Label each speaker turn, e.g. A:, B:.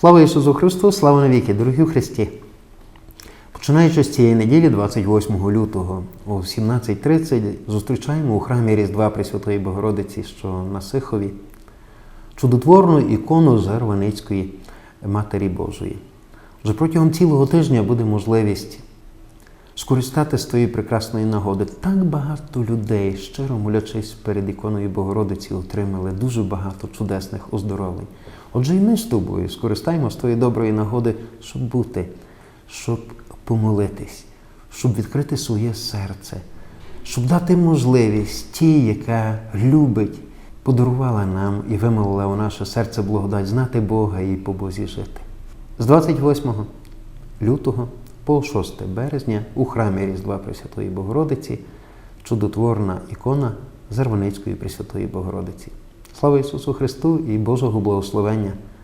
A: Слава Ісусу Христу, слава навіки, дорогі Христі! Починаючи з цієї неділі, 28 лютого о 17.30, зустрічаємо у храмі Різдва Пресвятої Богородиці, що на Сихові, чудотворну ікону Зарваницької Матері Божої. Вже протягом цілого тижня буде можливість скористатися тої прекрасної нагоди. Так багато людей, щиро молячись перед іконою Богородиці, отримали дуже багато чудесних оздоровлень. Отже, і ми з тобою скористаємо з тої доброї нагоди, щоб бути, щоб помолитись, щоб відкрити своє серце, щоб дати можливість тій, яка любить, подарувала нам і вимолила у наше серце благодать знати Бога і по Бозі жити. З 28 лютого по 6 березня у храмі Різдва Пресвятої Богородиці чудотворна ікона Зарваницької Пресвятої Богородиці. Слава Ісусу Христу і Божого благословення